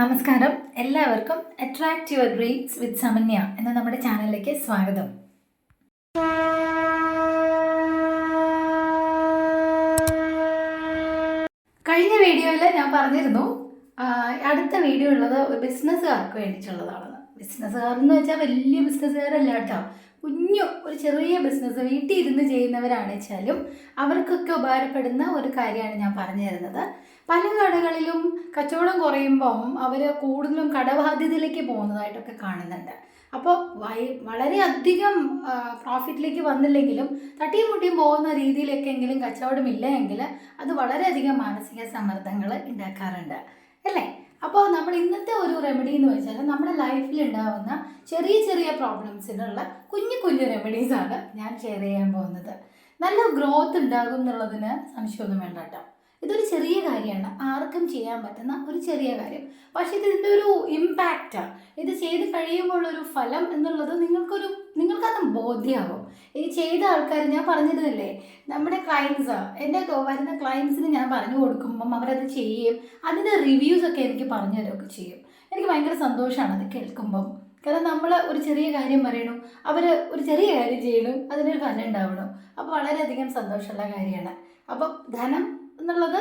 നമസ്കാരം. എല്ലാവർക്കും attract your dreams with Samanya എന്ന നമ്മുടെ ചാനലിലേക്ക് സ്വാഗതം. കഴിഞ്ഞ വീഡിയോയിൽ ഞാൻ പറഞ്ഞിരുന്നു അടുത്ത വീഡിയോ ഉള്ളത് ബിസിനസ്സുകാർക്ക് വേണ്ടിയിട്ടുള്ളതാണെന്ന്. ബിസിനസ്സുകാർ എന്ന് വെച്ചാൽ വലിയ ബിസിനസ്സുകാരല്ല കേട്ടോ. കുഞ്ഞു ഒരു ചെറിയ ബിസിനസ് വീട്ടിൽ ഇരുന്ന് ചെയ്യുന്നവരാണെച്ചാലും അവർക്കൊക്കെ ഉപകാരപ്പെടുന്ന ഒരു കാര്യമാണ് ഞാൻ പറഞ്ഞു തരുന്നത് പല കടകളിലും കച്ചവടം കുറയുമ്പം അവർ കൂടുതലും കടബാധ്യതയിലേക്ക് പോകുന്നതായിട്ടൊക്കെ കാണുന്നുണ്ട്. അപ്പോൾ വൈ വളരെ അധികം പ്രോഫിറ്റിലേക്ക് വന്നില്ലെങ്കിലും തട്ടിയും മുട്ടിയും പോകുന്ന രീതിയിലേക്കെങ്കിലും കച്ചവടം ഇല്ല എങ്കിൽ അത് വളരെയധികം മാനസിക സമ്മർദ്ദങ്ങൾ ഉണ്ടാക്കാറുണ്ട് അല്ലേ? അപ്പോൾ നമ്മൾ ഇന്നത്തെ ഒരു റെമഡി എന്ന് വെച്ചാൽ നമ്മുടെ ലൈഫിൽ ഉണ്ടാകുന്ന ചെറിയ ചെറിയ പ്രോബ്ലംസിനുള്ള കുഞ്ഞു കുഞ്ഞു റെമഡീസാണ് ഞാൻ ഷെയർ ചെയ്യാൻ പോകുന്നത്. നല്ല ഗ്രോത്ത് ഉണ്ടാകും എന്നുള്ളതിന് സംശയമൊന്നും വേണ്ട കേട്ടോ. ഇതൊരു ചെറിയ കാര്യമാണ്. ആർക്കും ചെയ്യാൻ പറ്റുന്ന ഒരു ചെറിയ കാര്യം. പക്ഷേ ഇതിന്റെ ഒരു ഇമ്പാക്റ്റാണ് ഇത് ചെയ്ത് ഒരു ഫലം എന്നുള്ളത് നിങ്ങൾക്കൊരു നിങ്ങൾക്കത് ബോധ്യമാകും ഈ ചെയ്ത ആൾക്കാർ ഞാൻ പറഞ്ഞിരുന്നില്ലേ നമ്മുടെ ക്ലയൻസ് എന്റെ വരുന്ന ക്ലയൻസിന് ഞാൻ പറഞ്ഞു കൊടുക്കുമ്പം അവരത് ചെയ്യും. അതിന്റെ റിവ്യൂസ് ഒക്കെ എനിക്ക് പറഞ്ഞു തരുമൊക്കെ ചെയ്യും. എനിക്ക് ഭയങ്കര സന്തോഷമാണ് അത് കേൾക്കുമ്പം. കാരണം നമ്മൾ ഒരു ചെറിയ കാര്യം പറയണു അവർ ഒരു ചെറിയ കാര്യം ചെയ്യണു അതിനൊരു ഫലം ഉണ്ടാവണം. അപ്പോൾ വളരെയധികം സന്തോഷമുള്ള കാര്യമാണ്. അപ്പം ധനം എന്നുള്ളത്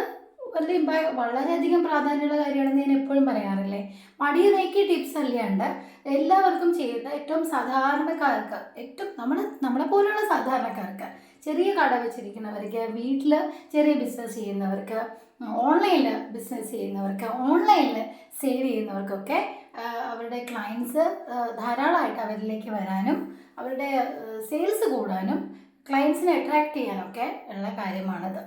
വലിയ വളരെ വളരെയധികം പ്രാധാന്യമുള്ള കാര്യമാണെന്ന് ഞാൻ എപ്പോഴും പറയാറില്ലേ? മടിയ നീക്കിയ ടിപ്സ് അല്ലാണ്ട് എല്ലാവർക്കും ചെയ്ത ഏറ്റവും സാധാരണക്കാർക്ക് ഏറ്റവും നമ്മൾ നമ്മളെ പോലെയുള്ള സാധാരണക്കാർക്ക് ചെറിയ കട വെച്ചിരിക്കുന്നവർക്ക് വീട്ടിൽ ചെറിയ ബിസിനസ് ചെയ്യുന്നവർക്ക് ഓൺലൈനിൽ ബിസിനസ് ചെയ്യുന്നവർക്ക് ഓൺലൈനിൽ സെയിൽ ചെയ്യുന്നവർക്കൊക്കെ അവരുടെ ക്ലയൻസ് ധാരാളമായിട്ട് അവരിലേക്ക് വരാനും അവരുടെ സെയിൽസ് കൂടാനും ക്ലയൻസിനെ അട്രാക്ട് ചെയ്യാനൊക്കെ ഉള്ള കാര്യമാണിത്.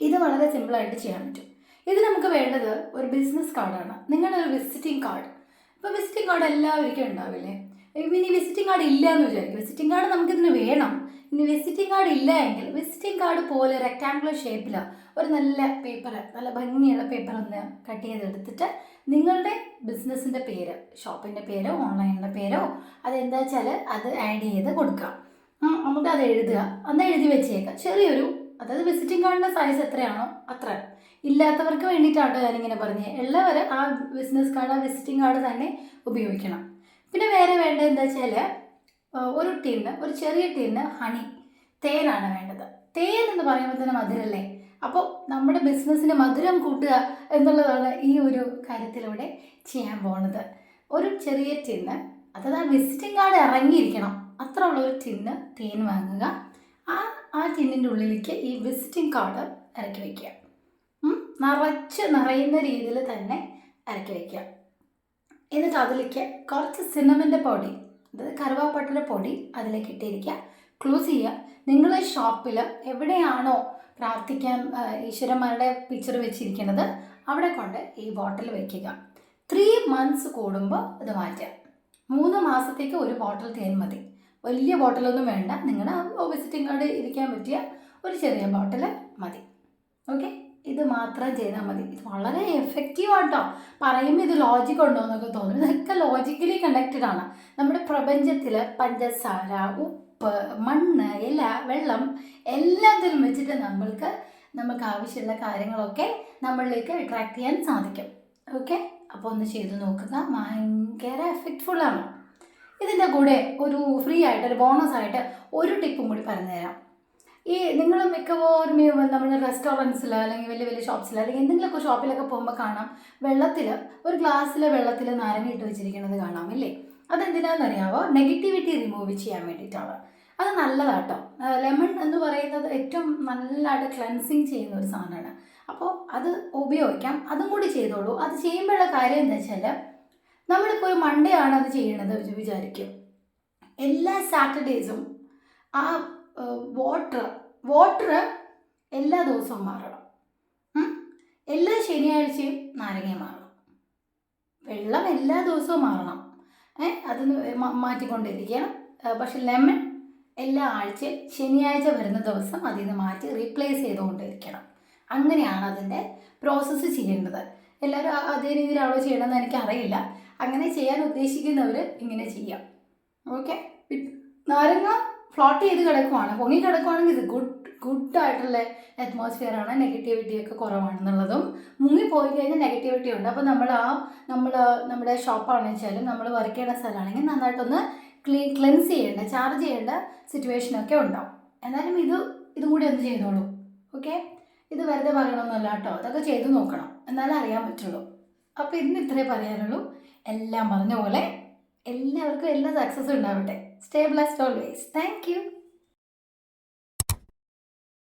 ഇത് വളരെ സിമ്പിളായിട്ട് ചെയ്യാൻ പറ്റും. ഇത് നമുക്ക് വേണ്ടത് ഒരു ബിസിനസ് കാർഡാണ് നിങ്ങളുടെ ഒരു വിസിറ്റിംഗ് കാർഡ് ഇപ്പോൾ വിസിറ്റിംഗ് കാർഡ് എല്ലാവർക്കും ഉണ്ടാവില്ലേ? ഇനി വിസിറ്റിംഗ് കാർഡ് ഇല്ല എന്ന് വിചാരിക്കും. വിസിറ്റിംഗ് കാർഡ് നമുക്കിതിന് വേണം. ഇനി വിസിറ്റിംഗ് കാർഡ് ഇല്ല എങ്കിൽ വിസിറ്റിംഗ് കാർഡ് പോലെ റെക്റ്റാങ്കുലർ ഷേപ്പിൽ ഒരു നല്ല പേപ്പർ നല്ല ഭംഗിയുള്ള പേപ്പർ ഒന്ന് കട്ട് ചെയ്തെടുത്തിട്ട് നിങ്ങളുടെ ബിസിനസ്സിന്റെ പേര് ഷോപ്പിന്റെ പേരോ ഓൺലൈനിന്റെ പേരോ അതെന്താ വെച്ചാൽ അത് ആഡ് ചെയ്ത് കൊടുക്കാം. ഉം, നമുക്ക് അത് എഴുതുക. അന്ന് എഴുതി വെച്ചേക്കാം. ചെറിയൊരു അതായത് വിസിറ്റിംഗ് കാർഡിന്റെ സൈസ് എത്രയാണോ അത്ര. ഇല്ലാത്തവർക്ക് വേണ്ടിയിട്ടാണ് ഞാനിങ്ങനെ പറഞ്ഞത് എല്ലാവരും ആ ബിസിനസ് കാർഡ് ആ വിസിറ്റിംഗ് കാർഡ് തന്നെ ഉപയോഗിക്കണം. പിന്നെ വേറെ വേണ്ടത് എന്താ വെച്ചാൽ ഒരു ടീമിന് ഒരു ചെറിയ ടീമിന് ഹണി തേനാണ് വേണ്ടത്. തേൻ എന്ന് പറയുമ്പോൾ തന്നെ മധുരല്ലേ? അപ്പോൾ നമ്മുടെ ബിസിനസ്സിന് മധുരം കൂട്ടുക എന്നുള്ളതാണ് ഈ ഒരു കാര്യത്തിലൂടെ ചെയ്യാൻ പോകുന്നത് ഒരു ചെറിയ ടിന്ന് അതായത് ആ വിസിറ്റിംഗ് കാർഡ് ഇറങ്ങിയിരിക്കണം. അത്ര ഉള്ള ഒരു ടിന്ന് തേൻ വാങ്ങുക. ടിന്നിന്റെ ഉള്ളിലേക്ക് ഈ വിസിറ്റിംഗ് കാർഡ് ഇറക്കി വയ്ക്കുക നിറച്ച് നിറയുന്ന രീതിയിൽ തന്നെ ഇറക്കി വയ്ക്കുക എന്നിട്ട് അതിലേക്ക് കുറച്ച് സിനമന്റെ പൊടി അതായത് കറുവാപ്പട്ടയുടെ പൊടി അതിലേക്ക് ഇട്ടിരിക്കുക. ക്ലോസ് ചെയ്യുക. നിങ്ങളെ ഷോപ്പിൽ എവിടെയാണോ പ്രാർത്ഥിക്കാൻ ഈശ്വരന്മാരുടെ പിക്ചർ വെച്ചിരിക്കുന്നത് അവിടെ കൊണ്ട് ഈ ബോട്ടിൽ വയ്ക്കുക ത്രീ മന്ത്സ് കൂടുമ്പോൾ ഇത് മാറ്റുക. മൂന്ന് മാസത്തേക്ക് ഒരു ബോട്ടിൽ തേൻ മതി. വലിയ ബോട്ടിലൊന്നും വേണ്ട. നിങ്ങളുടെ വിസിറ്റിംഗ് കാർഡ് ഇരിക്കാൻ പറ്റിയ ഒരു ചെറിയ ബോട്ടിൽ മതി. ഓക്കെ ഇത് മാത്രം ചെയ്താൽ മതി. ഇത് വളരെ എഫക്റ്റീവ് ആട്ടോ. പറയുമ്പോൾ ഇത് ലോജിക് ഉണ്ടോ എന്നൊക്കെ തോന്നും. ഇതൊക്കെ ലോജിക്കലി കണക്റ്റഡ് ആണ്. നമ്മുടെ പ്രപഞ്ചത്തിൽ പഞ്ചസാര ഉപ്പ് മണ്ണ് ഇല വെള്ളം എല്ലാത്തിലും വെച്ചിട്ട് നമ്മൾക്ക് നമുക്ക് ആവശ്യമുള്ള കാര്യങ്ങളൊക്കെ നമ്മളിലേക്ക് അട്രാക്ട് ചെയ്യാൻ സാധിക്കും. ഓക്കെ അപ്പോൾ ഒന്ന് ചെയ്ത് നോക്കുക. ഭയങ്കര എഫക്റ്റ്ഫുള്ളാണ് ഇതിന്റെ കൂടെ ഒരു ഫ്രീ ആയിട്ട് ഒരു ബോണസ് ആയിട്ട് ഒരു ടിപ്പും കൂടി പറഞ്ഞുതരാം. ഈ നിങ്ങൾ മിക്കവാറും നമ്മൾ റെസ്റ്റോറന്റ്സിൽ അല്ലെങ്കിൽ വലിയ വലിയ ഷോപ്സിൽ അല്ലെങ്കിൽ എന്തെങ്കിലുമൊക്കെ ഷോപ്പിലൊക്കെ പോകുമ്പോൾ കാണാം വെള്ളത്തിൽ ഒരു ഗ്ലാസ്സിലെ വെള്ളത്തിൽ നാരങ്ങ ഇട്ട് വെച്ചിരിക്കുന്നത് കാണാം ഇല്ലേ? അതെന്തിനാണെന്നറിയാവോ നെഗറ്റിവിറ്റി റിമൂവ് ചെയ്യാൻ വേണ്ടിയിട്ടാണ്. അത് നല്ലതാട്ടോ. ലെമൺ എന്ന് പറയുന്നത് ഏറ്റവും നല്ലതായിട്ട് ക്ലെൻസിങ് ചെയ്യുന്ന ഒരു സാധനമാണ്. അപ്പോൾ അത് ഉപയോഗിക്കാം. അതും കൂടി ചെയ്തോളൂ. അത് ചെയ്യുമ്പോഴുള്ള കാര്യം എന്താ വെച്ചാൽ നമ്മളിപ്പോൾ ഒരു മൺഡേ ആണ് അത് ചെയ്യണത് വിചാരിക്കും. എല്ലാ സാറ്റർഡേസും ആ വാട്ടർ വാട്ടർ എല്ലാ ദിവസവും മാറണം. എല്ലാ ശനിയാഴ്ചയും നാരങ്ങ മാറണം. വെള്ളം എല്ലാ ദിവസവും മാറണം. ഏ അത് മാറ്റിക്കൊണ്ടിരിക്കണം. പക്ഷെ ലെമൺ എല്ലാ ആഴ്ചയും ശനിയാഴ്ച വരുന്ന ദിവസം അതിൽ നിന്ന് മാറ്റി റീപ്ലേസ് ചെയ്തുകൊണ്ടിരിക്കണം. അങ്ങനെയാണ് അതിന്റെ പ്രോസസ്സ് ചെയ്യേണ്ടത്. എല്ലാവരും അതേ രീതിയിലാണോ ചെയ്യണമെന്ന് എനിക്കറിയില്ല. അങ്ങനെ ചെയ്യാൻ ഉദ്ദേശിക്കുന്നവർ ഇങ്ങനെ ചെയ്യാം. ഓക്കെ നാരങ്ങ ഫ്ലോട്ട് ചെയ്ത് കിടക്കുവാണ്. പൊങ്ങി കിടക്കുവാണെങ്കിൽ ഇത് ഗുഡ് ഗുഡ് ആയിട്ടുള്ള അറ്റ്മോസ്ഫിയർ ആണ്. നെഗറ്റിവിറ്റി ഒക്കെ കുറവാണെന്നുള്ളതും. മുങ്ങിപ്പോയി കഴിഞ്ഞാൽ നെഗറ്റിവിറ്റി ഉണ്ട്. അപ്പോൾ നമ്മൾ ആ നമ്മൾ നമ്മുടെ ഷോപ്പാണെന്ന് വെച്ചാലും നമ്മൾ വർക്ക് ചെയ്യുന്ന സ്ഥലമാണെങ്കിൽ നന്നായിട്ടൊന്ന് ക്ലീൻ ക്ലെൻസ് ചെയ്യേണ്ട ചാർജ് ചെയ്യേണ്ട സിറ്റുവേഷനൊക്കെ ഉണ്ടാവും. എന്നാലും ഇത് ഇതും കൂടി ഒന്ന് ചെയ്തോളൂ. ഓക്കെ ഇത് വെറുതെ പറയണമെന്നല്ല കേട്ടോ. അതൊക്കെ ചെയ്ത് നോക്കണം. എന്നാലേ അറിയാൻ പറ്റുള്ളൂ. അപ്പോൾ ഇന്ന് ഇത്രേ പറയാനുള്ളൂ. എല്ലാം പറഞ്ഞ പോലെ എല്ലാവർക്കും എല്ലാ സക്സസ്സും ഉണ്ടാവട്ടെ. Stay blessed always thank you